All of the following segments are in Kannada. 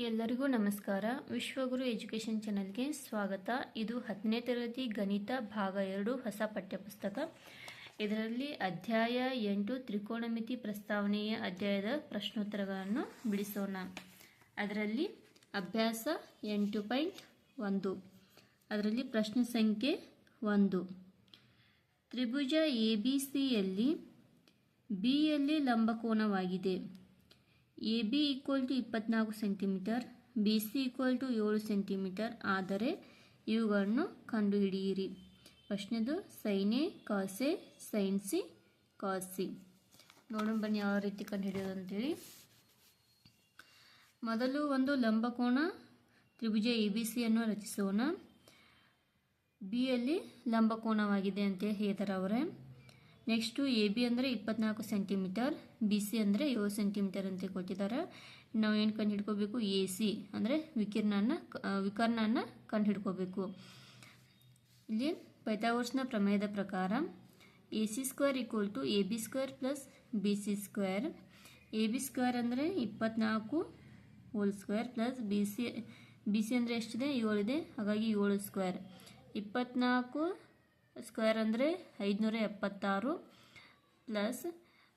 ಎಲ್ಲರಿಗೂ ನಮಸ್ಕಾರ. ವಿಶ್ವಗುರು ಎಜುಕೇಷನ್ ಚಾನಲ್ಗೆ ಸ್ವಾಗತ. ಇದು ಹತ್ತನೇ ತರಗತಿ ಗಣಿತ ಭಾಗ ಎರಡು ಹೊಸ ಪಠ್ಯಪುಸ್ತಕ. ಇದರಲ್ಲಿ ಅಧ್ಯಾಯ ಎಂಟು ತ್ರಿಕೋಣಮಿತಿ ಪ್ರಸ್ತಾವನೆಯ ಅಧ್ಯಾಯದ ಪ್ರಶ್ನೋತ್ತರಗಳನ್ನು ಬಿಡಿಸೋಣ. ಅದರಲ್ಲಿ ಅಭ್ಯಾಸ ಎಂಟು ಪಾಯಿಂಟ್ ಒಂದು. ಅದರಲ್ಲಿ ಪ್ರಶ್ನೆ ಸಂಖ್ಯೆ ಒಂದು. ತ್ರಿಭುಜ ಎ ಬಿ ಸಿಯಲ್ಲಿ ಬಿಯಲ್ಲಿ ಲಂಬಕೋನವಾಗಿದೆ ಎ ಬಿ ಈಕ್ವಲ್ ಟು ಇಪ್ಪತ್ನಾಲ್ಕು centimetre B C equal to ಏಳು ಸೆಂಟಿಮೀಟರ್ ಆದರೆ ಇವುಗಳನ್ನು ಕಂಡುಹಿಡಿಯಿರಿ. ಪ್ರಶ್ನೆದು sine A cos A sine C cos C ನೋಡೋಣ ಬನ್ನಿ ಯಾವ ರೀತಿ ಕಂಡುಹಿಡಿಯೋದು ಅಂತೇಳಿ. ಮೊದಲು ಒಂದು ಲಂಬಕೋಣ ತ್ರಿಭುಜ ಎ ಬಿ ಸಿಯನ್ನು ರಚಿಸೋಣ. ಬಿಯಲ್ಲಿ ಲಂಬಕೋಣವಾಗಿದೆ ಅಂತೇಳಿ ಹೇಳ್ತಾರೆ ಅವರೇ. ನೆಕ್ಸ್ಟು ಎ ಬಿ ಅಂದರೆ ಇಪ್ಪತ್ನಾಲ್ಕು ಸೆಂಟಿಮೀಟರ್ ಬಿ ಸಿ ಅಂದರೆ ಏಳು ಸೆಂಟಿಮೀಟರ್ ಅಂತ ಕೊಟ್ಟಿದ್ದಾರೆ. ನಾವು ಏನು ಕಂಡು ಹಿಡ್ಕೋಬೇಕು? ಎ ಸಿ ಅಂದರೆ ವಿಕಿರಣನ ವಿಕರ್ಣನ ಕಂಡು ಹಿಡ್ಕೋಬೇಕು. ಇಲ್ಲಿ ಪೈಥಾಗೋರಸ್ನ ಪ್ರಮೇಯದ ಪ್ರಕಾರ A C square equal to A B square plus B C square A B square ಅಂದರೆ ಇಪ್ಪತ್ನಾಲ್ಕು whole square plus B C B C ಅಂದರೆ ಎಷ್ಟಿದೆ? ಏಳಿದೆ. ಹಾಗಾಗಿ ಏಳು ಸ್ಕ್ವೇರ್ ಇಪ್ಪತ್ನಾಲ್ಕು ಸ್ಕ್ವೇರ್ ಅಂದರೆ ಐದುನೂರ ಎಪ್ಪತ್ತಾರು ಪ್ಲಸ್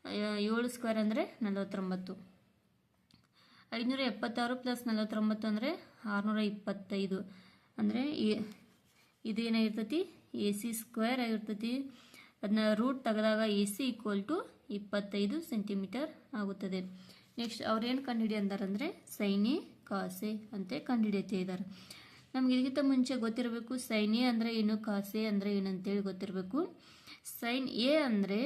ಏಳು ಸ್ಕ್ವೇರ್ ಅಂದರೆ ನಲವತ್ತೊಂಬತ್ತು. ಐನೂರ ಎಪ್ಪತ್ತಾರು ಪ್ಲಸ್ ನಲವತ್ತೊಂಬತ್ತು ಅಂದರೆ ಆರುನೂರ ಇಪ್ಪತ್ತೈದು ಅಂದರೆ ಇದೇನಾಗಿರ್ತೈತಿ ಎ ಸಿ ಸ್ಕ್ವೇರ್ ಆಗಿರ್ತೈತಿ. ಅದನ್ನ ರೂಟ್ ತೆಗೆದಾಗ ಎ ಸಿ ಈಕ್ವಲ್ ಟು ಇಪ್ಪತ್ತೈದು ಸೆಂಟಿಮೀಟರ್ ಆಗುತ್ತದೆ. ನೆಕ್ಸ್ಟ್ ಅವ್ರೇನು ಕಂಡುಹಿಡಿ ಅಂದಾರಂದರೆ ಸೈನಿ ಕಾಸೆ ಅಂತ ಕಂಡುಹಿಡಿಯುತ್ತೆ ಇದ್ದಾರೆ ನಮ್ಗೆ ಇದಕ್ಕಿಂತ ಮುಂಚೆ ಗೊತ್ತಿರಬೇಕು, ಸೈನ್ ಅಂದರೆ ಏನು, ಕಾಸೆ ಅಂದರೆ ಏನಂತೇಳಿ ಗೊತ್ತಿರಬೇಕು. ಸೈನ್ ಎ ಅಂದರೆ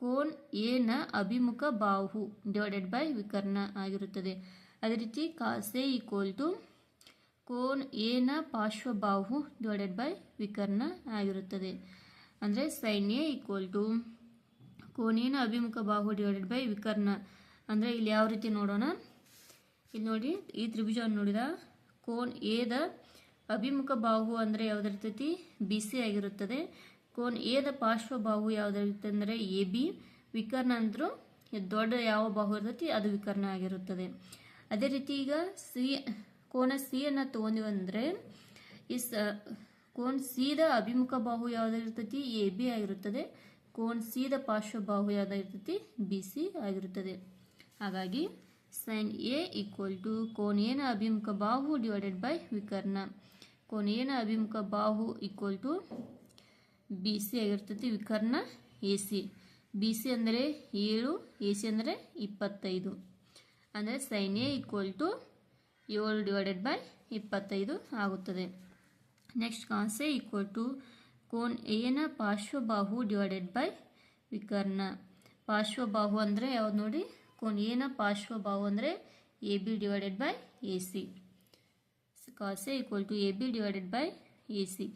ಕೋನ್ ಎನ ಅಭಿಮುಖ ಬಾಹು ಡಿವೈಡೆಡ್ ಬೈ ವಿಕರ್ಣ ಆಗಿರುತ್ತದೆ. ಅದೇ ರೀತಿ ಕಾಸೆ ಈಕ್ವಲ್ ಟು ಕೋನ್ ಎನ ಪಾರ್ಶ್ವಬಾಹು ಡಿವೈಡೆಡ್ ಬೈ ವಿಕರ್ಣ ಆಗಿರುತ್ತದೆ. ಅಂದರೆ ಸೈನ್ ಎ ಈಕ್ವಲ್ ಟು ಕೋನೇನ ಅಭಿಮುಖ ಬಾಹು ಡಿವೈಡೆಡ್ ಬೈ ವಿಕರ್ಣ. ಅಂದರೆ ಇಲ್ಲಿ ಯಾವ ರೀತಿ ನೋಡೋಣ? ಇಲ್ಲಿ ನೋಡಿ, ಈ ತ್ರಿಭುಜವನ್ನು ನೋಡಿದ? ಕೋನ್ ಎದ ಅಭಿಮುಖ ಬಾಹು ಅಂದರೆ ಯಾವುದಿರ್ತೈತಿ ಬಿ ಸಿ ಆಗಿರುತ್ತದೆ. ಕೋನ್ ಎದ ಪಾರ್ಶ್ವ ಬಾಹು ಯಾವುದಿರುತ್ತೆ ಅಂದರೆ ಎ ಬಿ, ವಿಕರ್ಣ ಅಂದರೂ ದೊಡ್ಡ ಯಾವ ಬಾಹು ಇರ್ತೈತಿ ಅದು ವಿಕರ್ಣ ಆಗಿರುತ್ತದೆ. ಅದೇ ರೀತಿ ಈಗ ಸಿ, ಕೋನ ಸಿ ಅನ್ನು ತಗೊಂಡಿವ ಅಂದ್ರೆ ಈ ಸ, ಕೋನ್ ಸಿದ ಅಭಿಮುಖ ಬಾಹು ಯಾವುದಾಗಿರ್ತೈತಿ? ಎ ಬಿ ಆಗಿರುತ್ತದೆ. ಕೋನ್ ಸಿದ ಪಾರ್ಶ್ವ ಬಾಹು ಯಾವುದಾಗಿರ್ತೈತಿ? ಬಿ ಸಿ ಆಗಿರುತ್ತದೆ. ಹಾಗಾಗಿ ಸೈನ್ ಎ ಈಕ್ವಲ್ ಟು ಕೋನೇನ ಅಭಿಮುಖ ಬಾಹು ಡಿವೈಡೆಡ್ ಬೈ ವಿಕರ್ಣ. ಕೋನೇನ ಅಭಿಮುಖ ಬಾಹು ಈಕ್ವಲ್ ಟು ಬಿ ಸಿ ಆಗಿರ್ತೈತಿ ವಿಕರ್ಣ ಎ ಸಿ ಬಿ ಸಿ ಅಂದರೆ ಏಳು ಎ ಸಿ ಅಂದರೆ ಇಪ್ಪತ್ತೈದು. ಅಂದರೆ ಸೈನ್ ಎ ಈಕ್ವಲ್ ಟು ಏಳು ಡಿವೈಡೆಡ್ ಬೈ ಇಪ್ಪತ್ತೈದು ಆಗುತ್ತದೆ. Next cos A equal to cone ಎನ ಪಾರ್ಶ್ವಬಾಹು ಡಿವೈಡೆಡ್ ಬೈ ವಿಕರ್ಣ. ಪಾರ್ಶ್ವಬಾಹು ಅಂದರೆ ಯಾವ್ದು ನೋಡಿ? ಕೋನ್ ಎನ ಪಾರ್ಶ್ವಬಾಹು ಅಂದರೆ A B divided by A C cos A equal to A B divided by A C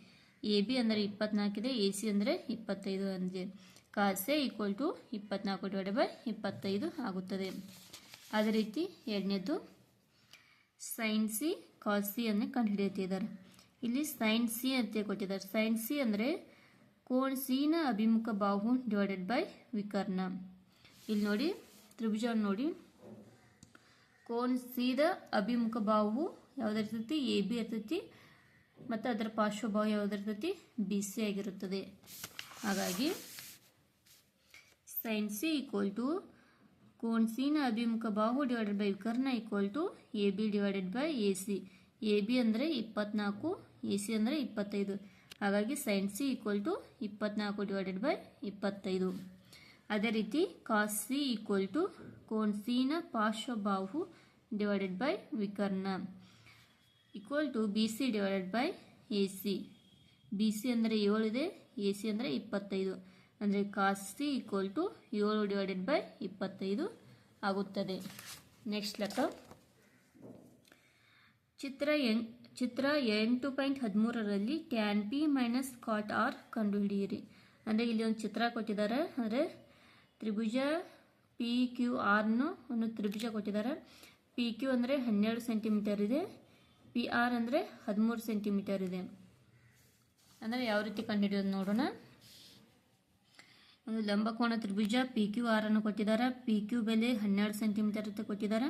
A B ಅಂದರೆ ಇಪ್ಪತ್ನಾಲ್ಕಿದೆ, ಎ ಸಿ ಅಂದರೆ ಇಪ್ಪತ್ತೈದು ಅಂದಿದೆ ಕಾಸೆ ಈಕ್ವಲ್ ಟು ಇಪ್ಪತ್ನಾಲ್ಕು ಡಿವೈಡೆಡ್ ಬೈ ಇಪ್ಪತ್ತೈದು ಆಗುತ್ತದೆ. ಅದೇ ರೀತಿ ಎರಡನೇದು ಸೈನ್ ಸಿ ಕಾಸ್ ಸಿ ಅನ್ನು ಕಂಡುಹಿಡಿಯುತ್ತಿದ್ದಾರೆ. ಇಲ್ಲಿ ಸೈನ್ ಸಿ ಅಂತ ಕೊಟ್ಟಿದ್ದಾರೆ ಸೈನ್ ಸಿ ಅಂದರೆ ಕೋಣ ಸಿನ ಅಭಿಮುಖ ಬಾಹು ಡಿವೈಡೆಡ್ ಬೈ ವಿಕರ್ಣ. ಇಲ್ಲಿ ನೋಡಿ, ತ್ರಿಭುಜವನ್ನು ನೋಡಿ. ಕೋನ್ ಸಿದ ಅಭಿಮುಖ ಬಾಹು ಇರ್ತೈತಿ? ಎ ಬಿ ಇರ್ತೈತಿ. ಮತ್ತು ಅದರ ಪಾರ್ಶ್ವಭಾವ ಯಾವುದಿರ್ತೈತಿ ಬಿ ಸಿ ಆಗಿರುತ್ತದೆ. ಹಾಗಾಗಿ ಸೈನ್ ಸಿ ಈಕ್ವಲ್ ಟು ಕೋನ್ ಸಿನ ಅಭಿಮುಖ ಬಾಹು divided by ವಿಕರ್ಣ equal to A B divided by A C A B ಅಂದರೆ ಇಪ್ಪತ್ನಾಲ್ಕು ಎ ಸಿ ಅಂದರೆ ಇಪ್ಪತ್ತೈದು. ಹಾಗಾಗಿ ಸೈನ್ ಸಿ ಈಕ್ವಲ್ ಟು ಇಪ್ಪತ್ನಾಲ್ಕು ಡಿವೈಡೆಡ್ ಬೈ ಇಪ್ಪತ್ತೈದು. ಅದೇ ರೀತಿ ಕಾಸ್ ಸಿ ಈಕ್ವಲ್ ಟು ಕೋನ್ ಸಿನ ಪಾರ್ಶ್ವಬಾಹು divided by ವಿಕರ್ಣ. Equal to B C divided by A C B C ಅಂದರೆ ಏಳಿದೆ ಎ ಸಿ ಅಂದರೆ ಇಪ್ಪತ್ತೈದು. ಅಂದರೆ ಕಾಸ್ ಸಿ ಈಕ್ವಲ್ ಟು ಏಳು ಡಿವೈಡೆಡ್ ಬೈ ಇಪ್ಪತ್ತೈದು ಆಗುತ್ತದೆ. ನೆಕ್ಸ್ಟ್ ಲೆಕ್ಕ ಚಿತ್ರ ಎಂ, ಚಿತ್ರ ಎಂಟು ಪಾಯಿಂಟ್ ಹದಿಮೂರರಲ್ಲಿ tan P minus cot R ಕಂಡುಹಿಡಿಯಿರಿ. ಅಂದರೆ ಇಲ್ಲಿ ಒಂದು ಚಿತ್ರ ಕೊಟ್ಟಿದ್ದಾರೆ. ಅಂದರೆ ತ್ರಿಭುಜ ಪಿ ಕ್ಯೂ ಆರ್ನು ಒಂದು ತ್ರಿಭುಜ ಕೊಟ್ಟಿದ್ದಾರೆ. ಪಿ ಕ್ಯೂ ಅಂದರೆ ಹನ್ನೆರಡು ಸೆಂಟಿಮೀಟರ್ ಇದೆ. ಪಿ ಆರ್ ಅಂದರೆ ಹದಿಮೂರು ಸೆಂಟಿಮೀಟರ್ ಇದೆ. ಅಂದರೆ ಯಾವ ರೀತಿ ಕಂಡುಹಿಡಿಯೋದು ನೋಡೋಣ. ಒಂದು ಲಂಬಕೋಣ ತ್ರಿಭುಜ ಪಿ ಕ್ಯೂ ಆರ್ ಅನ್ನು ಕೊಟ್ಟಿದ್ದಾರೆ. ಪಿ ಕ್ಯೂ ಬೆಲೆ ಹನ್ನೆರಡು ಸೆಂಟಿಮೀಟರ್ ಅಂತ ಕೊಟ್ಟಿದ್ದಾರೆ.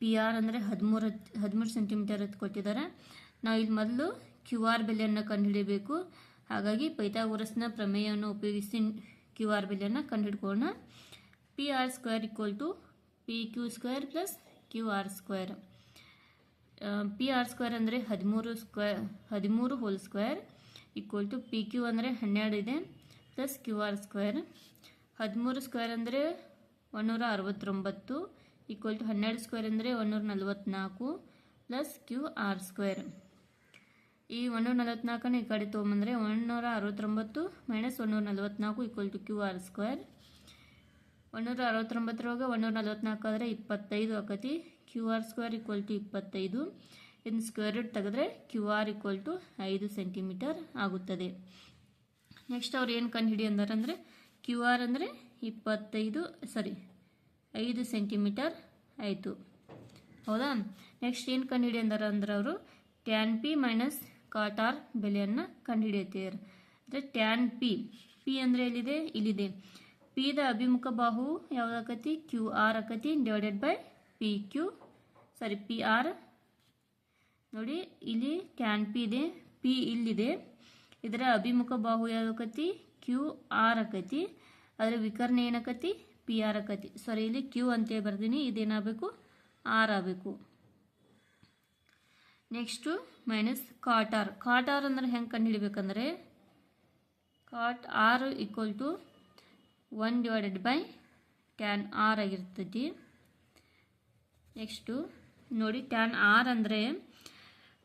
ಪಿ ಆರ್ ಅಂದರೆ ಹದಿಮೂರು ಹದಿಮೂರು ಸೆಂಟಿಮೀಟರ್ ಅಂತ ಕೊಟ್ಟಿದ್ದಾರೆ. ನಾವು ಇಲ್ಲಿ ಮೊದಲು ಕ್ಯೂ ಆರ್ ಬೆಲೆಯನ್ನು ಕಂಡುಹಿಡಿಯಬೇಕು. ಹಾಗಾಗಿ ಪೈಥಾಗೋರಸ್ನ ಪ್ರಮೇಯವನ್ನು ಉಪಯೋಗಿಸಿ ಕ್ಯೂ ಆರ್ ಬೆಲೆಯನ್ನು ಕಂಡುಹಿಡ್ಕೊಳ್ಳೋಣ. P R square equal to P Q square plus Q R square P R square ಅಂದರೆ ಹದಿಮೂರು ಸ್ಕ್ವೇರ್ ಹದಿಮೂರು whole square equal to P Q ಅಂದರೆ ಹನ್ನೆರಡು ಇದೆ ಪ್ಲಸ್ ಕ್ಯೂ ಆರ್ ಸ್ಕ್ವೇರ್ ಹದಿಮೂರು ಸ್ಕ್ವೇರ್ ಅಂದರೆ ಒಂದೂರ ಅರವತ್ತೊಂಬತ್ತು ಈಕ್ವಲ್ ಟು ಹನ್ನೆರಡು ಸ್ಕ್ವೇರ್ ಅಂದರೆ ಒಂದೂರ ನಲವತ್ತ್ನಾಲ್ಕು ಪ್ಲಸ್ ಕ್ಯೂ ಆರ್ ಸ್ಕ್ವೇರ್ ಈ ಒಂದೂರ ನಲವತ್ತ್ನಾಲ್ಕನ್ನು ಈ ಕಡೆ ತೊಗೊಂಬಂದರೆ ಒಂದುನೂರ ಅರವತ್ತೊಂಬತ್ತು ಮೈನಸ್ ಒಂದೂರ ನಲವತ್ನಾಲ್ಕು equal to Q R square ಒಂದೂರ ಅರವತ್ತೊಂಬತ್ತರೊಳಗೆ ಒಂದೂರ ನಲವತ್ತ್ನಾಲ್ಕು ಆದರೆ ಇಪ್ಪತ್ತೈದು ಆಕತಿ. Q R square equal to ಇಪ್ಪತ್ತೈದು. ಇನ್ನು ಸ್ಕ್ವೇರ್ ರೂಟ್ ತೆಗೆದ್ರೆ ಕ್ಯೂ ಆರ್ ಈಕ್ವಲ್ ಟು ಐದು ಸೆಂಟಿಮೀಟರ್ ಆಗುತ್ತದೆ. ನೆಕ್ಸ್ಟ್ ಅವ್ರು ಏನು ಕಂಡುಹಿಡಿ ಅಂದಾರಂದರೆ ಕ್ಯೂ ಆರ್ ಅಂದರೆ ಇಪ್ಪತ್ತೈದು ಸಾರಿ ಐದು ಸೆಂಟಿಮೀಟರ್ ಆಯಿತು. ಹೌದಾ? ನೆಕ್ಸ್ಟ್ ಏನು ಕಂಡುಹಿಡಿ ಅಂದಾರ ಅಂದ್ರೆ ಅವರು ಟ್ಯಾನ್ ಪಿ ಮೈನಸ್ ಕಾಟಾರ್ ಬೆಲೆಯನ್ನು ಕಂಡುಹಿಡಿಯುತ್ತಾರೆ. ಅಂದರೆ ಟ್ಯಾನ್ ಪಿ ಪಿ ಅಂದರೆ ಎಲ್ಲಿದೆ? ಇಲ್ಲಿದೆ. ಪಿದ ಅಭಿಮುಖ ಬಾಹು ಯಾವುದಾಕತಿ ಕ್ಯೂ ಆರ್ ಆಕತಿ divided by P Q sorry P R ನೋಡಿ, ಇಲ್ಲಿ ಕ್ಯಾನ್ ಪಿ ಇದೆ ಪಿ ಇಲ್ಲಿದೆ. ಇದರ ಅಭಿಮುಖ ಬಾಹು ಯಾವ್ದಾಕತಿ ಕ್ಯೂ ಆರ್ ಆಕತಿ ಅದರ ವಿಕರ್ಣ ಏನಕತಿ? ಪಿ ಆರ್ ಆಕತಿ ಸಾರಿ ಇಲ್ಲಿ ಕ್ಯೂ ಅಂತೇಳಿ ಬರ್ತೀನಿ ಇದೇನಾಗಬೇಕು? ಆರ್ ಆಗಬೇಕು. Next minus cot R cot R ಅಂದ್ರೆ ಹೆಂಗೆ ಕಂಡುಹಿಡಿಬೇಕಂದ್ರೆ? Cot R equal to one divided by tan R ಆಗಿರ್ತೈತಿ ನೆಕ್ಸ್ಟು ನೋಡಿ ಟ್ಯಾನ್ ಆರ್ ಅಂದರೆ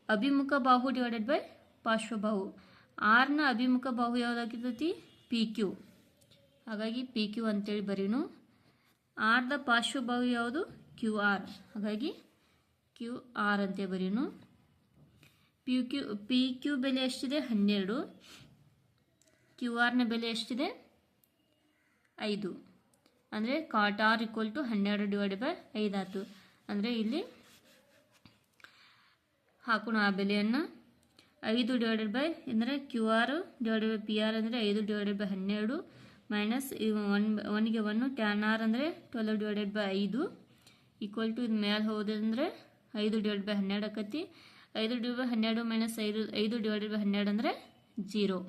ಅಭಿಮುಖ ಬಾಹು ಡಿವೈಡೆಡ್ ಬೈ ಪಾರ್ಶ್ವಬಾಹು ಆರ್ನ ಅಭಿಮುಖ ಬಾಹು ಯಾವುದಾಗಿರ್ತೈತಿ? ಪಿ ಕ್ಯೂ ಹಾಗಾಗಿ ಪಿ ಕ್ಯೂ ಅಂತೇಳಿ ಬರೀನು ಆರ್ದ ಪಾರ್ಶ್ವಬಾಹು ಯಾವುದು? ಕ್ಯೂ ಆರ್ ಹಾಗಾಗಿ ಕ್ಯೂ ಆರ್ ಅಂತ ಬರೀನು ಪಿ ಕ್ಯೂ ಪಿ ಕ್ಯೂ ಬೆಲೆ ಎಷ್ಟಿದೆ? ಹನ್ನೆರಡು. ಕ್ಯೂ ಆರ್ನ ಬೆಲೆ ಎಷ್ಟಿದೆ? ಐದು. ಅಂದರೆ ಕಾಟ್ ಆರ್ ಈಕ್ವಲ್ ಟು ಹನ್ನೆರಡು ಡಿವೈಡ್ ಬೈ ಐದು ಆಯ್ತು. ಅಂದರೆ ಇಲ್ಲಿ ಹಾಕೋಣ ಆ ಬೆಲೆಯನ್ನು. ಐದು ಡಿವೈಡೆಡ್ ಬೈ ಅಂದರೆ Q R divided by P R ಅಂದರೆ ಐದು ಡಿವೈಡೆಡ್ ಬೈ ಹನ್ನೆರಡು ಮೈನಸ್ ಒನ್ ಒನ್ಗೆ ಒನ್ ಟ್ಯಾನ್ ಆರ್ ಅಂದರೆ ಟ್ವೆಲ್ವ್ ಡಿವೈಡೆಡ್ ಬೈ ಐದು ಈಕ್ವಲ್ ಟು ಇದು ಮೇಲೆ ಹೋದಂದರೆ ಐದು ಡಿವೈಡ್ ಬೈ ಹನ್ನೆರಡು ಆಕತಿ. ಐದು ಡಿವೈಡ್ ಬೈ ಹನ್ನೆರಡು ಮೈನಸ್ ಐದು ಐದು ಡಿವೈಡೆಡ್ ಬೈ ಹನ್ನೆರಡು ಅಂದರೆ ಜೀರೋ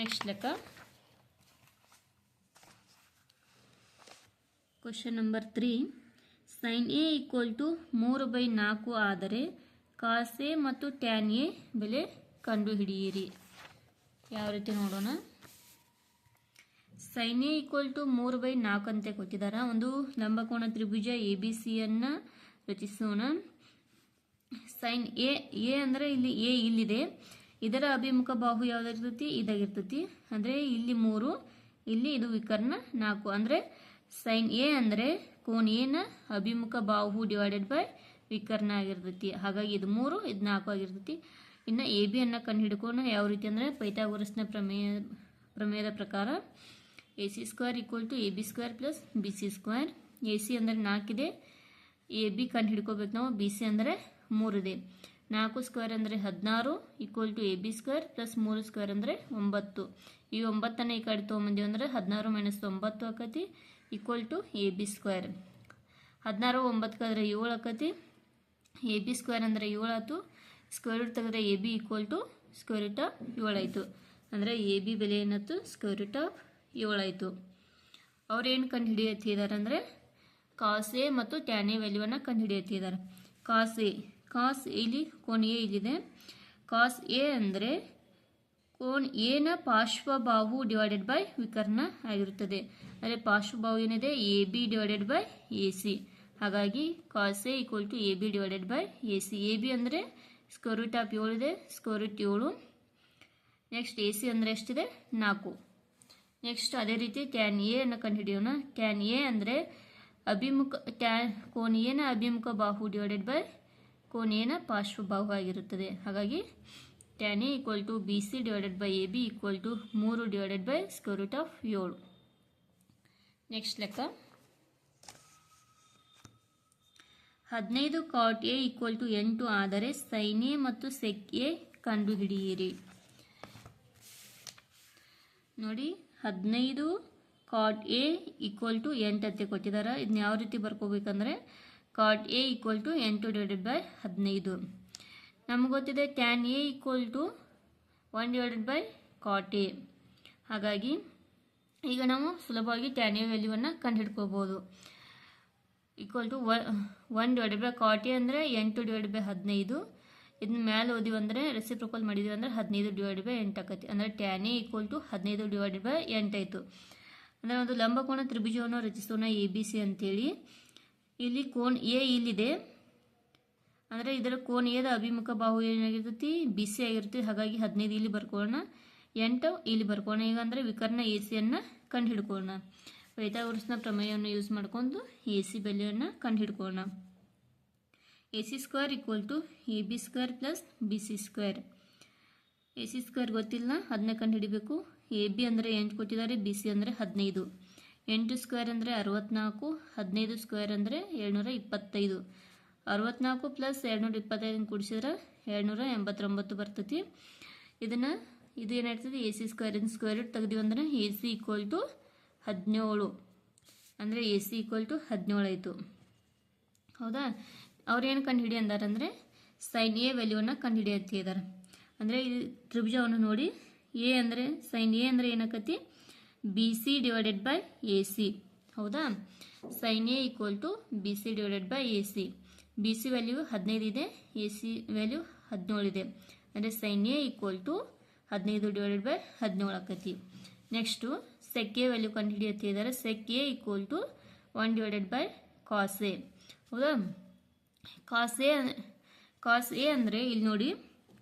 ನೆಕ್ಸ್ಟ್ ಲೆಕ್ಕ. Question number three sine A equal to ಮೂರು ಬೈ ನಾಲ್ಕು ಆದರೆ ಕಾಸ್ ಎ ಮತ್ತು ಟ್ಯಾನ್ ಎ ಬೆಲೆ ಕಂಡುಹಿಡಿಯಿರಿ. ಯಾವ ರೀತಿ ನೋಡೋಣ? ಸೈನ್ ಎ ಈಕ್ವಲ್ ಟು ಮೂರು ಬೈ ನಾಲ್ಕು ಅಂತ ಕೊಟ್ಟಿದ್ದಾರೆ ಒಂದು ಲಂಬಕೋಣ ತ್ರಿಭುಜ ಎ ಬಿ ಸಿಯನ್ನು ರಚಿಸೋಣ. ಸೈನ್ ಎ ಎ ಅಂದರೆ ಇಲ್ಲಿ ಎ ಇಲ್ಲಿದೆ. ಇದರ ಅಭಿಮುಖ ಬಾಹು ಯಾವುದಾಗಿರ್ತೈತಿ ಇದಾಗಿರ್ತೈತಿ. ಅಂದರೆ ಇಲ್ಲಿ ಮೂರು, ಇಲ್ಲಿ ಇದು ವಿಕರ್ಣ ನಾಲ್ಕು. ಅಂದರೆ ಸೈನ್ ಎ ಅಂದರೆ ಕೋನ್ ಎನ ಅಭಿಮುಖ ಬಾಹು ಡಿವೈಡೆಡ್ ಬೈ ವಿಕರ್ಣ ಆಗಿರ್ತೈತಿ. ಹಾಗಾಗಿ ಇದು ಮೂರು, ಇದು ನಾಲ್ಕು ಆಗಿರ್ತೈತಿ. ಇನ್ನು ಎ ಬಿ ಅನ್ನು ಕಂಡು ಹಿಡ್ಕೊಂಡು ಯಾವ ರೀತಿ ಅಂದರೆ ಪೈಥಾಗೋರಸ್ನ ಪ್ರಮೇಯ, ಪ್ರಮೇಯದ ಪ್ರಕಾರ A C square equal to A B square plus B C square A C ಅಂದರೆ ನಾಲ್ಕಿದೆ ಎ ಬಿ ಕಂಡು ಹಿಡ್ಕೋಬೇಕು ನಾವು. ಬಿ ಸಿ ಅಂದರೆ ಮೂರಿದೆ ನಾಲ್ಕು ಸ್ಕ್ವೇರ್ ಅಂದರೆ ಹದಿನಾರು equal to A B square plus ಮೂರು ಸ್ಕ್ವೇರ್ ಅಂದರೆ ಒಂಬತ್ತು. ಈ ಒಂಬತ್ತನ್ನು ಈ ಕಡೆ ತೊಗೊಂಬಂದೀವಿ ಅಂದರೆ ಹದಿನಾರು ಮೈನಸ್ ಒಂಬತ್ತು ಆಕತಿ. Equal to A B square ಹದಿನಾರು ಒಂಬತ್ತು ಏಳು ಆಕತಿ. ಎ ಬಿ ಸ್ಕ್ವೇರ್ ಅಂದರೆ ಏಳು ಆಯ್ತು. ಸ್ಕ್ವೇರ್ ರೂಟ್ ತೆಗೆದ್ರೆ A B equal to square root of ಏಳಾಯಿತು ಅಂದರೆ ಎ ಬಿ ಬೆಲೆ ಏನಾಯ್ತು? ಸ್ಕ್ವೇರ್ ರೂಟ್ ಆಫ್ ಏಳಾಯಿತು ಅವ್ರೇನು ಕಂಡು ಹಿಡಿಯತ್ತಿದ್ದಾರೆ ಅಂದರೆ ಕಾಸ್ ಎ ಮತ್ತು ಟ್ಯಾನ್ ಎ ವ್ಯಾಲ್ಯೂವನ್ನು ಕಂಡು ಹಿಡಿಯತ್ತಿದ್ದಾರೆ ಕಾಸ್ ಎ ಕಾಸ್ ಇಲ್ಲಿ ಎ ಇಲ್ಲಿದೆ. ಕಾಸ್ ಎ ಅಂದರೆ ಕೋನ್ ಎನ ಪಾರ್ಶ್ವಬಾಹು ಡಿವೈಡೆಡ್ ಬೈ ವಿಕರ್ಣ ಆಗಿರುತ್ತದೆ. ಅಂದರೆ ಪಾರ್ಶ್ವಬಾಹು ಏನಿದೆ? A B divided by A C ಹಾಗಾಗಿ cos A equal to A B divided by A C A B ಅಂದರೆ ಸ್ಕ್ವೇರ್ ರೂಟ್ ಆಫ್ ಏಳು ಇದೆ ಸ್ಕ್ವೇರ್ ರೂಟ್ ಏಳು. ನೆಕ್ಸ್ಟ್ ಎ ಸಿ ಅಂದರೆ ಎಷ್ಟಿದೆ? ನಾಲ್ಕು. ನೆಕ್ಸ್ಟ್ ಅದೇ ರೀತಿ ಟ್ಯಾನ್ ಎ ಅನ್ನು ಕಂಡುಹಿಡಿಯೋಣ. ಟ್ಯಾನ್ ಎ ಅಂದರೆ ಅಭಿಮುಖ ಟ್ಯಾನ್ ಕೋನ್ ಎನ ಅಭಿಮುಖ ಬಾಹು ಡಿವೈಡೆಡ್ ಬೈ ಕೋನ್ ಎನ ಪಾರ್ಶ್ವಬಾಹು ಆಗಿರುತ್ತದೆ. ಹಾಗಾಗಿ tan A equal to B C divided by A B equal to ಮೂರು divided by square root of ಏಳು. ನೆಕ್ಸ್ಟ್ ಲೆಕ್ಕ. ಹದಿನೈದು ಕಾಟ್ ಎ ಈಕ್ವಲ್ ಟು ಎಂಟು ಆದರೆ ಸೈನ್ ಎ ಮತ್ತು ಸೆಕ್ ಎ ಕಂಡುಹಿಡಿಯಿರಿ. ನೋಡಿ, ಹದಿನೈದು ಕಾಟ್ ಎ ಈಕ್ವಲ್ ಟು ಎಂಟು ಅಂತ ಕೊಟ್ಟಿದ್ದಾರೆ ಇದನ್ನ ಯಾವ ರೀತಿ ಬರ್ಕೋಬೇಕಂದ್ರೆ ಕಾಟ್ ಎ ಈಕ್ವಲ್ ಟು ಎಂಟು ಡಿವೈಡೆಡ್ ಬೈ ಹದಿನೈದು. ನಮ್ಗೆ ಗೊತ್ತಿದೆ tan A equal to one divided by cot A ಹಾಗಾಗಿ ಈಗ ನಾವು ಸುಲಭವಾಗಿ ಟ್ಯಾನ್ ಎ ವ್ಯಾಲ್ಯೂವನ್ನು ಕಂಡುಹಿಡ್ಕೋಬೋದು. Equal to one divided by cot A ಅಂದರೆ ಎಂಟು ಡಿವೈಡ್ ಬೈ ಹದಿನೈದು. ಇದನ್ನ ಮೇಲೆ ಓದಿವಿ ಅಂದರೆ ರೆಸಿಪ್ರೊಕಲ್ ಮಾಡಿದ್ವಿ ಅಂದರೆ ಹದಿನೈದು ಡಿವೈಡ್ ಬೈ ಎಂಟು ಆಕತಿ. ಅಂದರೆ ಟ್ಯಾನ್ ಎ ಈಕ್ವಲ್ ಟು ಹದಿನೈದು ಡಿವೈಡೆಡ್ ಬೈ ಎಂಟಾಯಿತು ಅಂದರೆ ಒಂದು ಲಂಬಕೋಣ ತ್ರಿಭುಜವನ್ನು ರಚಿಸೋಣ ಎ ಬಿ ಸಿ ಅಂತೇಳಿ. ಇಲ್ಲಿ ಕೋನ್ ಎ ಇಲ್ಲಿದೆ. ಅಂದರೆ ಇದರ ಕೋನ್ ಎದ ಅಭಿಮುಖ ಬಾಹು ಏನಾಗಿರ್ತೈತಿ? ಬಿಸಿ ಆಗಿರ್ತೈತಿ. ಹಾಗಾಗಿ ಹದಿನೈದು ಇಲ್ಲಿ ಬರ್ಕೊಳ್ಳೋಣ. ಎಂಟು ಇಲ್ಲಿ ಬರ್ಕೊಳ್ಳೋಣ. ಈಗ ಅಂದರೆ ವಿಕರ್ಣ ಎ ಸಿಯನ್ನು ಕಂಡು ಹಿಡ್ಕೊಳ್ಳೋಣ ಪೈಥಾಗೋರಸ್ನ ಪ್ರಮೇಯವನ್ನು ಯೂಸ್ ಮಾಡ್ಕೊಂಡು ಎ ಸಿ ಬೆಲೆಯನ್ನು ಕಂಡು ಹಿಡ್ಕೊಳ್ಳೋಣ A C square equal to A B square plus B C square A C square ಗೊತ್ತಿಲ್ಲ. ಅದನ್ನ ಕಂಡು ಹಿಡಿಬೇಕು ಎ ಬಿ ಅಂದರೆ ಎಂಟು ಕೊಟ್ಟಿದ್ದಾರೆ. ಬಿ ಸಿ ಅಂದರೆ ಹದಿನೈದು. ಎಂಟು ಸ್ಕ್ವೇರ್ ಅಂದರೆ ಅರವತ್ನಾಲ್ಕು. ಹದಿನೈದು ಸ್ಕ್ವೇರ್ ಅಂದರೆ ಏಳ್ನೂರ ಇಪ್ಪತ್ತೈದು. ಅರವತ್ನಾಲ್ಕು ಪ್ಲಸ್ ಎರಡುನೂರ ಇಪ್ಪತ್ತೈದನ್ನು ಕೂಡಿಸಿದ್ರೆ ಎರಡುನೂರ ಎಂಬತ್ತೊಂಬತ್ತು ಬರ್ತೈತಿ. ಇದನ್ನು ಇದು ಏನಾಗ್ತದೆ ಎ ಸಿ ಸ್ಕ್ವೇರ್ ಇನ್ ಸ್ಕ್ವೇರ್ ತೆಗ್ದಿವಿ ಅಂದ್ರೆ ಎ ಸಿ ಈಕ್ವಲ್ ಟು ಹದಿನೇಳು. ಅಂದರೆ ಎ ಸಿ ಈಕ್ವಲ್ ಟು ಹದಿನೇಳು ಆಯಿತು. ಹೌದಾ? ಅವ್ರೇನು ಕಂಡು ಹಿಡಿ ಅಂದಾರಂದರೆ ಸೈನ್ ಎ ವ್ಯಾಲ್ಯೂವನ್ನು ಕಂಡು ಹಿಡಿ ಅಂದರೆ ಈ ತ್ರಿಭುಜವನ್ನು ನೋಡಿ ಎ ಅಂದರೆ ಸೈನ್ ಎ ಅಂದರೆ ಏನಾಕತಿ? B C divided by A C ಹೌದಾ? Sine A equal to B C divided by A C B C value ಹದಿನೈದು ಇದೆ ಎ ಸಿ ವ್ಯಾಲ್ಯೂ ಹದಿನೇಳು ಇದೆ. ಅಂದರೆ ಸೈನ್ ಎ ಈಕ್ವಲ್ ಟು ಹದಿನೈದು ಡಿವೈಡೆಡ್ ಬೈ ಹದಿನೇಳು ಆಕತಿ. ನೆಕ್ಸ್ಟು ಸೆಕ್ ಎ ವ್ಯಾಲ್ಯೂ ಕಂಡು ಹಿಡಿಯತ್ತಿದ್ದಾರೆ sec A equal to one divided by cos A ಹೌದಾ? ಕಾಸ್ ಎ ಕಾಸ್ ಎ ಅಂದರೆ ಇಲ್ಲಿ ನೋಡಿ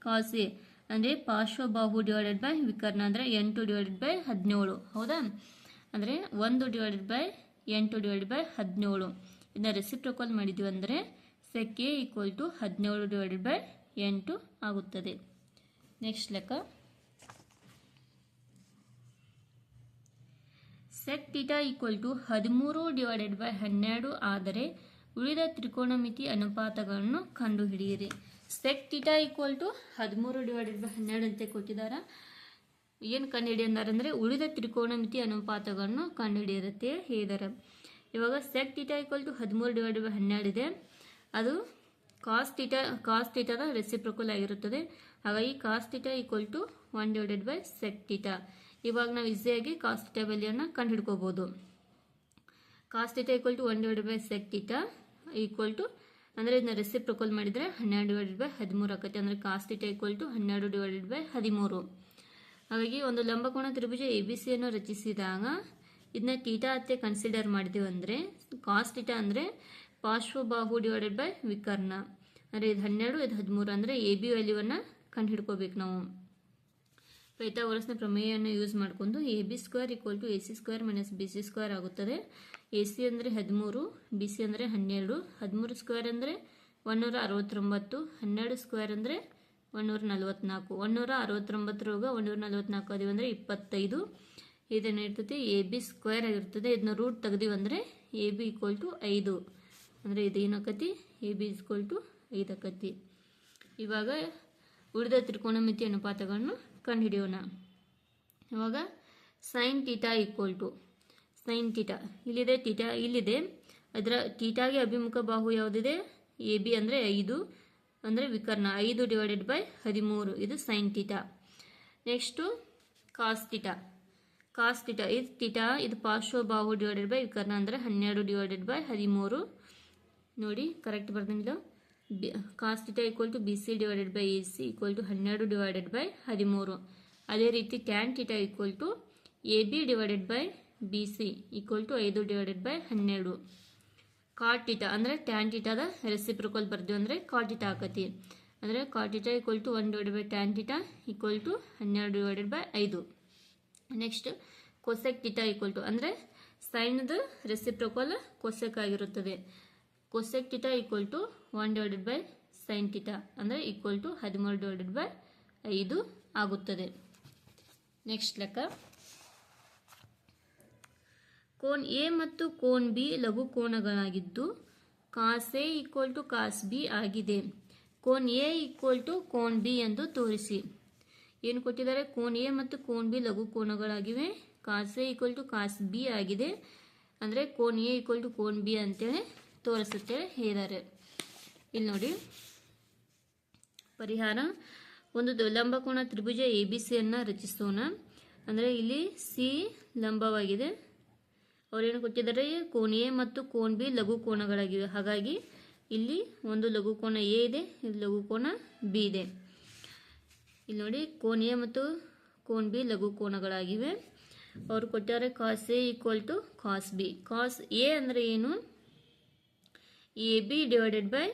ಕಾಸ್ ಎ ಅಂದರೆ ಪಾರ್ಶ್ವಬಾಹು ಡಿವೈಡೆಡ್ ಬೈ ವಿಕರ್ಣ ಅಂದರೆ ಎಂಟು ಡಿವೈಡೆಡ್ ಬೈ ಹದಿನೇಳು. ಹೌದಾ? ಅಂದರೆ ಒಂದು ಡಿವೈಡೆಡ್ ಬೈ ಎಂಟು ಡಿವೈಡೆಡ್ ಬೈ ಹದಿನೇಳು. ಇದನ್ನ ರೆಸಿಪ್ರೊಕಲ್ ಮಾಡಿದ್ವಿ ಅಂದರೆ ಕೆ ಈಕ್ವಲ್ ಟು ಹದಿನೇಳು ಡಿವೈಡೆಡ್ ಬೈ ಎಂಟು ಆಗುತ್ತದೆ. ನೆಕ್ಸ್ಟ್ ಲೆಕ್ಕ. ಸೆಕ್ ಟೀಟಾ ಈಕ್ವಲ್ ಟು ಹದಿಮೂರು ಡಿವೈಡೆಡ್ ಬೈ ಹನ್ನೆರಡು ಆದರೆ ಉಳಿದ ತ್ರಿಕೋನಮಿತಿ ಅನುಪಾತಗಳನ್ನು ಕಂಡುಹಿಡಿಯಿರಿ. ಸೆಕ್ ಟೀಟಾ ಈಕ್ವಲ್ ಟು ಹದಿಮೂರು ಡಿವೈಡೆಡ್ ಬೈ ಹನ್ನೆರಡು ಅಂತ ಕೊಟ್ಟಿದ್ದಾರೆ? ಏನು ಕಂಡುಹಿಡಿ ಅಂದರೆ ಉಳಿದ ತ್ರಿಕೋನಮಿತಿ ಅನುಪಾತಗಳನ್ನು ಕಂಡುಹಿಡಿಯುತ್ತೆ ಹೇಳಿದ್ದಾರೆ ಇವಾಗ ಸೆಕ್ ಟೀಟಾ ಈಕ್ವಲ್ ಟು ಹದಿಮೂರು ಡಿವೈಡೆಡ್ ಬೈ ಹನ್ನೆರಡು ಇದೆ. ಅದು ಕಾಸ್ ತೀಟ ಕಾಸ್ ಟೀಟಾದ ರೆಸಿಪ್ರೊಕಲ್ ಆಗಿರುತ್ತದೆ. ಹಾಗಾಗಿ cos theta equal to one divided by sec theta ಇವಾಗ ನಾವು ಈಸಿಯಾಗಿ ಕಾಸ್ ತೀಟ ವ್ಯಾಲ್ಯೂನ ಕಂಡುಹಿಡ್ಕೋಬೋದು. Cos theta equal to one divided by sec theta equal to ಅಂದರೆ ಇದನ್ನ ರೆಸಿಪ್ರೊಕಲ್ ಮಾಡಿದರೆ ಹನ್ನೆರಡು ಡಿವೈಡೆಡ್ ಬೈ ಹದಿಮೂರು ಆಗುತ್ತೆ ಅಂದರೆ ಕಾಸ್ ತೀಟ ಈಕ್ವಲ್ ಟು ಹನ್ನೆರಡು ಡಿವೈಡೆಡ್ ಬೈ ಹದಿಮೂರು. ಹಾಗಾಗಿ ಒಂದು ಲಂಬಕೋಣ ತ್ರಿಭುಜ ಎ ಬಿ ಸಿಯನ್ನು ರಚಿಸಿದಾಗ ಇದನ್ನ ಟೀಟಾ ಅತ್ತೆ ಕನ್ಸಿಡರ್ ಮಾಡಿದೀವಿ ಅಂದರೆ ಕಾಸ್ ಟೀಟಾ ಅಂದರೆ ಪಾರ್ಶ್ವಬಾಹು ಡಿವೈಡೆಡ್ ಬೈ ವಿಕರ್ಣ. ಅಂದರೆ ಇದು ಹನ್ನೆರಡು, ಇದು ಹದಿಮೂರು ಅಂದರೆ ಎ ಬಿ ವ್ಯಾಲ್ಯೂವನ್ನು ಕಂಡು ಹಿಡ್ಕೋಬೇಕು ನಾವು ಪೈಥಾಗೋರಸ್ನ ಪ್ರಮೇಯವನ್ನು ಯೂಸ್ ಮಾಡಿಕೊಂಡು A B square equal to A C square minus B C square ಆಗುತ್ತದೆ. ಎ ಸಿ ಅಂದರೆ ಹದಿಮೂರು ಬಿ ಸಿ ಅಂದರೆ ಹನ್ನೆರಡು, ಹದಿಮೂರು ಸ್ಕ್ವೇರ್ ಅಂದರೆ ಒನ್ನೂರ ಅರವತ್ತೊಂಬತ್ತು ಹನ್ನೆರಡು ಸ್ಕ್ವೇರ್ ಅಂದರೆ ಒನ್ನೂರ ನಲವತ್ನಾಲ್ಕು ಒನ್ನೂರ ಅರವತ್ತೊಂಬತ್ತರಾಗ ಒನ್ನೂರ ನಲವತ್ನಾಲ್ಕು ಅದೀವಿ ಅಂದರೆ ಇಪ್ಪತ್ತೈದು. ಇದೇನು ಇರ್ತೈತಿ? ಎ ಬಿ ಸ್ಕ್ವೇರ್ ಆಗಿರ್ತದೆ. ಇದನ್ನ ರೂಟ್ ತೆಗ್ದೀವಂದರೆ ಎ ಬಿ ಈಕ್ವಲ್ ಟು ಐದು. ಅಂದರೆ ಇದು ಏನಾಕತಿ ಎ ಬಿ ಇಸ್ಕೋಲ್ ಟು ಐದು ಆಕತಿ ಇವಾಗ ಉಳಿದ ತ್ರಿಕೋನಮಿತಿ ಅನುಪಾತಗಳನ್ನು ಕಂಡುಹಿಡಿಯೋಣ. ಇವಾಗ sine theta equal to sine theta ಇಲ್ಲಿದೆ ಟೀಟಾ ಇಲ್ಲಿದೆ. ಅದರ ಟೀಟಾಗೆ ಅಭಿಮುಖ ಬಾಹು ಯಾವುದಿದೆ? ಎ ಬಿ ಅಂದರೆ ಐದು, ಅಂದರೆ ವಿಕರ್ಣ. ಐದು ಡಿವೈಡೆಡ್ ಬೈ ಹದಿಮೂರು. ಇದು sine theta next cos theta cos theta ಇದು ಟೀಟಾ ಇದು ಪಾರ್ಶ್ವ ಬಾಹು ಡಿವೈಡೆಡ್ ಬೈ ವಿಕರ್ಣ ಅಂದರೆ ಹನ್ನೆರಡು ಡಿವೈಡೆಡ್ ಬೈ ಹದಿಮೂರು. ನೋಡಿ correct ಬರ್ದಂಗಿಲ್ಲ B cos theta equal to B C divided by A C equal to ಹನ್ನೆರಡು ಡಿವೈಡೆಡ್ ಬೈ ಹದಿಮೂರು. ಅದೇ ರೀತಿ tan theta equal to A B divided by B C equal to ಐದು ಡಿವೈಡೆಡ್ ಬೈ ಹನ್ನೆರಡು. ಕಾಟ್ ಟೀಟಾ ಅಂದರೆ ಟ್ಯಾನ್ ಟೀಟಾದ ರೆಸಿಪ್ರಿಕಲ್ ಬರ್ದೇವು ಅಂದರೆ ಕಾಟ್ ಟೀಟಾ ಹಾಕತಿ ಅಂದರೆ cot theta equal to one divided by tan theta equal to ಹನ್ನೆರಡು ಡಿವೈಡೆಡ್ ಬೈ ಐದು. Next cosec theta equal to ಅಂದರೆ ಸೈನ್ದು ರೆಸಿಪ್ರೊಕಲ್ ಕೊಸೆಕ್ ಆಗಿರುತ್ತದೆ. Cosec theta equal to one divided by sine theta ಅಂದರೆ ಈಕ್ವಲ್ ಟು ಹದಿಮೂರು ಡಿವೈಡೆಡ್ ಬೈ ಐದು ಆಗುತ್ತದೆ. ನೆಕ್ಸ್ಟ್ ಲೆಕ್ಕ. ಕೋನ್ ಎ ಮತ್ತು ಕೋನ್ ಬಿ ಲಘು ಕೋನಗಳಾಗಿದ್ದು cos A equal to cos B ಆಗಿದೆ. ಕೋನ್ ಎ ಈಕ್ವಲ್ ಟು ಕೋನ್ ಬಿ ಎಂದು ತೋರಿಸಿ. ಏನು ಕೊಟ್ಟಿದ್ದಾರೆ? ಕೋನ್ ಎ ಮತ್ತು ಕೋನ್ ಬಿ ಲಘು ಕೋನಗಳಾಗಿವೆ. Cos A equal to cos B ಆಗಿದೆ. ಅಂದರೆ ಕೋನ್ ಎ ಈಕ್ವಲ್ ಟು ಕೋನ್ ಬಿ ಅಂತೇಳಿ ತೋರಿಸುತ್ತೆ, ಹೇಳಿದ್ದಾರೆ. ಇಲ್ಲಿ ನೋಡಿ. ಪರಿಹಾರ. ಒಂದು ಲಂಬಕೋನ ತ್ರಿಭುಜ ಎ ಬಿ ಸಿಯನ್ನು ರಚಿಸೋಣ. ಅಂದರೆ ಇಲ್ಲಿ ಸಿ ಲಂಬವಾಗಿದೆ. ಅವರೇನು ಕೊಟ್ಟಿದ್ದಾರೆ? ಕೋನ್ ಎ ಮತ್ತು ಕೋನ್ ಬಿ ಲಘು ಕೋಣಗಳಾಗಿವೆ ಹಾಗಾಗಿ ಇಲ್ಲಿ ಒಂದು ಲಘು ಕೋನ ಎ ಇದೆ, ಇಲ್ಲಿ ಲಘು ಕೋನ ಬಿ ಇದೆ. ಇಲ್ಲಿ ನೋಡಿ ಕೋನ್ ಎ ಮತ್ತು ಕೋನ್ ಬಿ ಲಘು ಕೋನಗಳಾಗಿವೆ. ಅವರು ಕೊಟ್ಟಿದ್ದಾರೆ cos A equal to cos B cos A ಅಂದರೆ ಏನು? A B divided by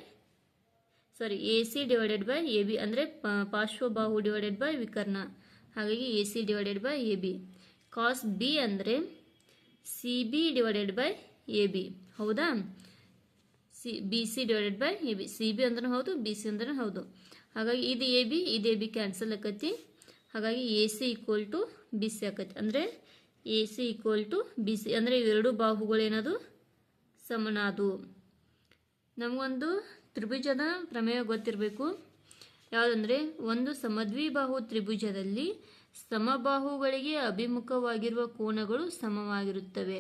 sorry A C divided by A B ಅಂದರೆ ಪಾರ್ಶ್ವಬಾಹು ಡಿವೈಡೆಡ್ ಬೈ ವಿಕರ್ಣ. ಹಾಗಾಗಿ A C divided by A B cos B ಅಂದರೆ C B divided by A B ಹೌದಾ? C B C divided by A B C B ಅಂದ್ರೂ ಹೌದು ಬಿ ಸಿ ಅಂದ್ರೂ ಹೌದು. ಹಾಗಾಗಿ ಇದು ಎ ಬಿ ಇದು ಎ ಬಿ ಕ್ಯಾನ್ಸಲ್ ಆಕತಿ. ಹಾಗಾಗಿ A C equal to B C ಆಕತಿ. ಅಂದರೆ A C equal to B C ಅಂದರೆ ಇವೆರಡು ಬಾಹುಗಳೇನದು? ಸಮನಾದು. ನಮಗೊಂದು ತ್ರಿಭುಜದ ಪ್ರಮೇಯ ಗೊತ್ತಿರಬೇಕು. ಯಾವುದಂದರೆ, ಒಂದು ಸಮದ್ವಿಬಾಹು ತ್ರಿಭುಜದಲ್ಲಿ ಸಮಬಾಹುಗಳಿಗೆ ಅಭಿಮುಖವಾಗಿರುವ ಕೋನಗಳು ಸಮವಾಗಿರುತ್ತವೆ.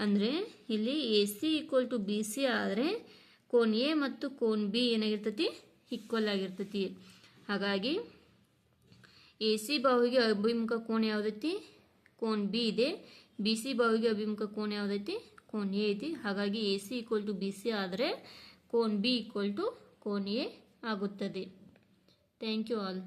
ಅಂದರೆ, ಇಲ್ಲಿ A C equal to B C ಆದರೆ, ಕೋನ್ ಎ ಮತ್ತು ಕೋನ್ ಬಿ ಏನಾಗಿರ್ತತಿ? ಈಕ್ವಲ್ ಆಗಿರ್ತತಿ. ಹಾಗಾಗಿ, ಎ ಸಿ ಬಾಹುಗೆ ಅಭಿಮುಖ ಕೋನ ಯಾವುದೈತಿ? ಕೋನ್ ಬಿ ಇದೆ. ಬಿ ಸಿ ಬಾಹುಗೆ ಅಭಿಮುಖ ಕೋನ ಯಾವುದೈತಿ? ಕೋನ್ ಎ ಐತಿ ಹಾಗಾಗಿ A C equal to B C ಆದರೆ ಕೋನ್ ಬಿ ಈಕ್ವಲ್ ಟು ಕೋನ್ ಎ ಆಗುತ್ತದೆ. Thank you all